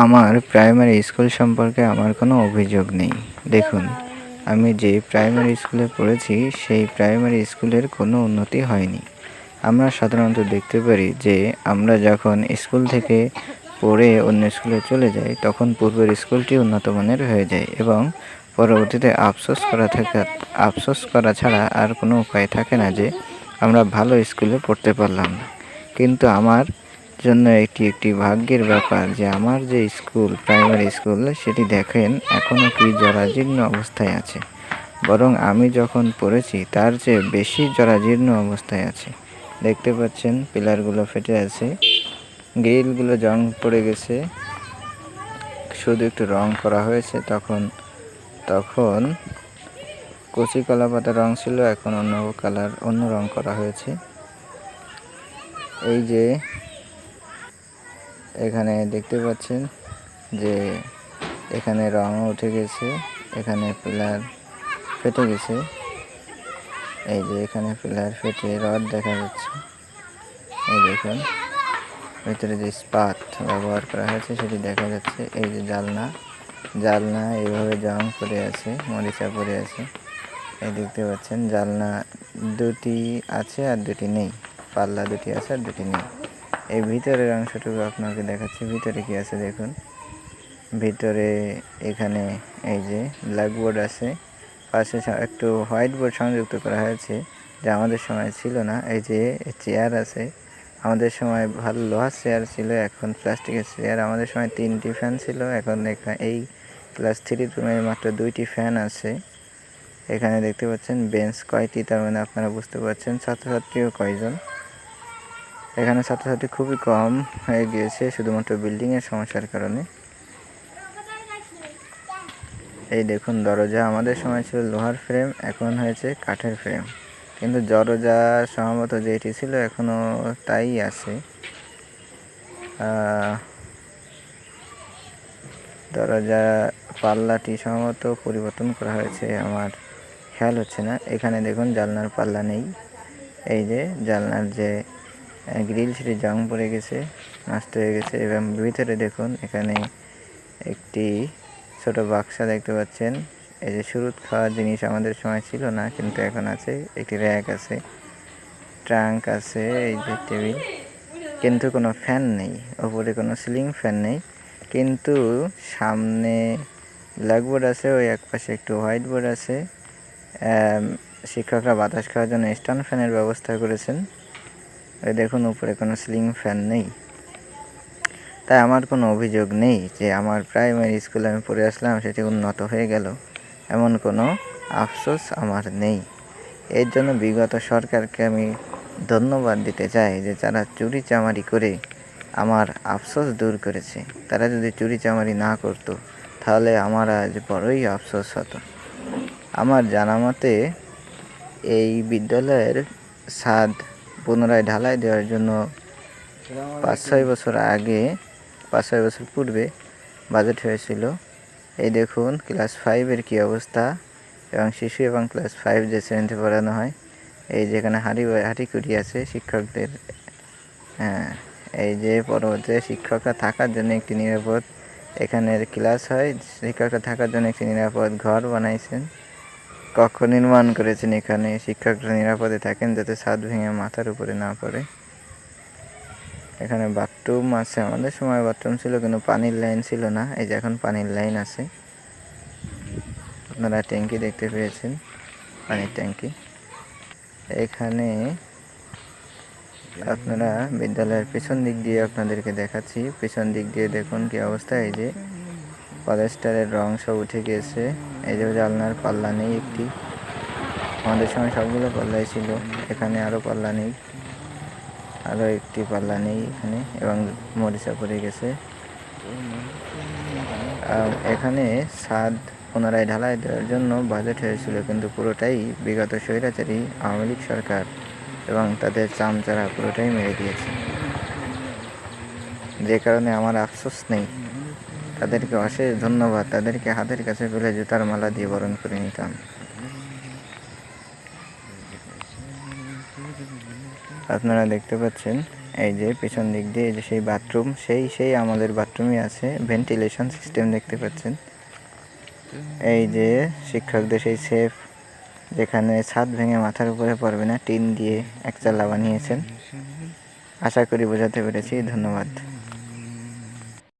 আমার primary school সম্পর্কে আমার কোনো অভিযোগ নেই। দেখুন, আমি যে প্রাইমারি স্কুলে পড়েছি, সেই প্রাইমারি স্কুলের কোনো উন্নতি হয়নি। আমরা সাধারণত দেখতে পারি যে, আমরা যখন স্কুল থেকে পড়ে অন্য স্কুলে চলে যাই, তখন পূর্বের স্কুলটি উন্নত মানের হয়ে যায় এবং পরবর্তীতে আফসোস করা থাকে, আফসোস করা ছাড়া আর কোনো উপায় থাকে না যে, আমরা ভালো স্কুলে পড়তে পারলাম না। কিন্তু আমার জন্য এটি একটি ভাগ্যের ব্যাপার যে আমার যে স্কুল, প্রাইমারি স্কুল, সেটি দেখেন এখনও কি জরাজীর্ণ অবস্থায় আছে। বরং আমি যখন পড়েছি, তার চেয়ে বেশি জরাজীর্ণ অবস্থায় আছে। দেখতে পাচ্ছেন, পিলারগুলো ফেটে আছে। গ্রিলগুলো জং পড়ে গেছে। শুধু একটু রং করা হয়েছে তখন। তখন কচি কলা পাতা রং ছিল, এখন অন্য কালার, অন্য রং করা হয়েছে। এই যে এখানে দেখতে পাচ্ছেন যে এখানে রং উঠে গেছে, এখানে পিলার ফেটে গেছে। এই যে এখানে পিলার ফেটে রড দেখা যাচ্ছে। এই দেখুন, ভিতরে যে স্পাত ব্যবহার করা হয়েছে সেটি দেখা যাচ্ছে। এই যে জালনা জালনা এইভাবে জং পড়ে আছে, মরিচা পড়ে আছে। এই দেখতে পাচ্ছেন, জালনা দুটি আছে আর দুটি নেই, পাল্লা দুটি আছে আর দুটি নেই। এই ভিতরের অংশটুকু আপনাকে দেখাচ্ছি, ভিতরে কি আছে দেখুন। ভিতরে এখানে এই যে ব্ল্যাকবোর্ড আছে, পাশে একটু হোয়াইট বোর্ড সংযুক্ত করা হয়েছে, যা আমাদের সময় ছিল না। এই যে চেয়ার আছে, আমাদের সময় ভালো লোহার চেয়ার ছিল, এখন প্লাস্টিকের চেয়ার আমাদের সময় তিনটি ফ্যান ছিল, এখন এখা- এই ক্লাস থ্রি রুমে মাত্র দুইটি ফ্যান আছে। এখানে দেখতে পাচ্ছেন বেঞ্চ কয়টি, তার মানে আপনারা বুঝতে পারছেন ছাত্রছাত্রীও কয়জন। এখানে ছাত্রছাত্রী খুবই কম হয়ে গিয়েছে, শুধুমাত্র বিল্ডিংয়ের সমস্যার কারণে। এই দেখুন, দরজা আমাদের সময় ছিল লোহার ফ্রেম এখন হয়েছে কাঠের ফ্রেম কিন্তু দরজা সম্ভবত যেটি ছিল এখনও তাই আছে। দরজা, পাল্লাটি সম্ভবত পরিবর্তন করা হয়েছে, আমার খেয়াল হচ্ছে না। এখানে দেখুন, জানলার পাল্লা নেই। এই যে, জানলার যে গ্রিল সেটি জং পড়ে গেছে, নষ্ট হয়ে গেছে এবং ভিতরে দেখুন এখানে একটি ছোট বাক্সা দেখতে পাচ্ছেন। এই যে শুরুত খাওয়ার জিনিস আমাদের সময় ছিল না, কিন্তু এখন আছে, একটি র্যাক আছে, ট্রাঙ্ক আছে, এই যে টেবিল। কিন্তু কোনো ফ্যান নেই, ওপরে কোনো সিলিং ফ্যান নেই। কিন্তু সামনে ব্ল্যাকবোর্ড আছে, ওই এক পাশে একটু হোয়াইট বোর্ড আছে। শিক্ষকরা বাতাস খাওয়ার জন্য স্ট্যান্ড ফ্যানের ব্যবস্থা করেছেন। দেখুন, উপরে কোনো সিলিং ফ্যান নেই। তাই আমার কোনো অভিযোগ নেই যে আমার প্রাইমারি স্কুলে আমি পড়ে আসলাম, সেটি উন্নত হয়ে গেল। এমন কোনো আফসোস আমার নেই। এর জন্য বিগত সরকারকে আমি ধন্যবাদ দিতে চাই যে যারা চুরি চামারি করে আমার আফসোস দূর করেছে। তারা যদি চুরি চামারি না করতো, তাহলে আমার আজ বড়ই আফসোস হতো। আমার জানা মতে এই বিদ্যালয়ের ছাদ পুনরায় ঢালাই দেওয়ার জন্য পাঁচ ছয় বছর আগে, পাঁচ ছয় বছর পূর্বে বাজেট হয়েছিল। এই দেখুন ক্লাস ফাইভের কী অবস্থা? এবং শিশু এবং ক্লাস ফাইভ যে শ্রেণীতে পড়ানো হয়, এই যেখানে হাঁড়ি হাঁড়িকুড়ি আছে শিক্ষকদের হ্যাঁ এই যে পরবর্তীতে শিক্ষকরা থাকার জন্য একটি নিরাপদ এখানে ক্লাস হয়, শিক্ষকরা থাকার জন্য একটি নিরাপদ ঘর বানাইছেন। কক্ষ নির্মাণ করেছেন এখানে শিক্ষকরা নিরাপদে থাকেন যাতে ছাদ ভেঙে মাথার উপরে না পড়ে। এখানে বাথরুম আছে, আমাদের সময় বাথরুম ছিল কিন্তু পানির লাইন ছিল না, এই যে এখন পানির লাইন আছে। আপনারা ট্যাঙ্কি দেখতে পেয়েছেন, পানির ট্যাঙ্কি। এখানে আপনারা বিদ্যালয়ের পেছন দিক দিয়ে আপনাদেরকে দেখাচ্ছি। পেছন দিক দিয়ে দেখুন কি অবস্থা, এই যে পলেস্টারের রং সব উঠে গিয়েছে এই যে জালনার পাল্লা নেই একটি। আমাদের সময় সবগুলো পাল্লাই ছিল। এখানে আরও পাল্লা নেই। আরও একটি পাল্লা নেই এখানে এবং মরিচা পড়ে গেছে। এখানে ছাদ পুনরায় ঢালাই দেওয়ার জন্য বাজেট হয়েছিল, কিন্তু পুরোটাই বিগত স্বৈরাচারী আওয়ামী লীগ সরকার এবং তাদের চামচারা পুরোটাই মেরে দিয়েছে। যে কারণে আমার আফসোস নেই। তাদেরকে অশেষ ধন্যবাদ। তাদেরকে হাতের কাছে পেলে জুতার মালা দিয়ে বরণ করে নিতাম। আপনারা দেখতে পাচ্ছেন, এই যে পেছন দিক দিয়ে যে সেই বাথরুম, সেই সেই আমাদের বাথরুমই আছে। ভেন্টিলেশন সিস্টেম দেখতে পাচ্ছেন। এই যে শিক্ষকদের সেই সেফ, যেখানে ছাদ ভেঙে মাথার উপরে পড়বে না, টিন দিয়ে একচালা বানিয়েছেন। আশা করি বোঝাতে পেরেছি। ধন্যবাদ।